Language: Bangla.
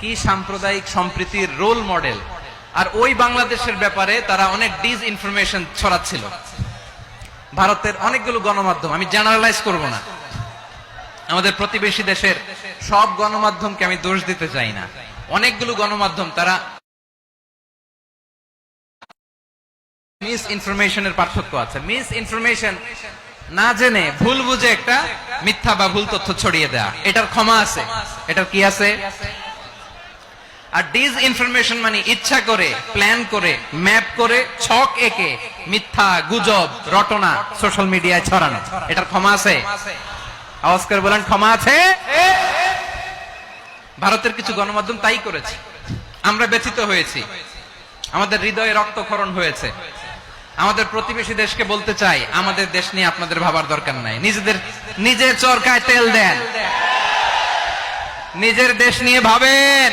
কি সাম্প্রদায়িক সম্প্রীতির রোল মডেল আর ওই বাংলাদেশের ব্যাপারে তারা অনেক ডিস ইনফরমেশন ছড়াচ্ছিল। ভারতের অনেকগুলো গণমাধ্যম, আমি জেনারেলাইজ করব না। আমাদের প্রতিবেশী দেশের সব গণমাধ্যমকে আমি দোষ দিতে চাই না। অনেকগুলো গণমাধ্যম তারা মিস ইনফরমেশনের পার্থক্য আছে। মিস ইনফরমেশন না জেনে ভুল বুঝে একটা মিথ্যা বা ভুল তথ্য ছড়িয়ে দেয়া। এটার ক্ষমা আছে। এটার কি আছে? আর ডিস ইনফরমেশন মানে ইচ্ছা করে প্ল্যান করে ম্যাপ করে, ছক একে, মিথ্যা, গুজব, রটনা সোশ্যাল মিডিয়ায় ছড়ানো। এটার ক্ষমা আছে? আওয়াজ করে বলেন, ক্ষমা আছে? ভারতের কিছু গণমাধ্যম তাই করেছে। আমরা ব্যথিত হয়েছি। আমাদের হৃদয়ে রক্তক্ষরণ হয়েছে। আমাদের প্রতিবেশী দেশকে বলতে চাই, আমাদের দেশ নিয়ে আপনাদের ভাবার দরকার নাই। নিজেদের, নিজের চরকায় তেল দেন। নিজের দেশ নিয়ে ভাবেন।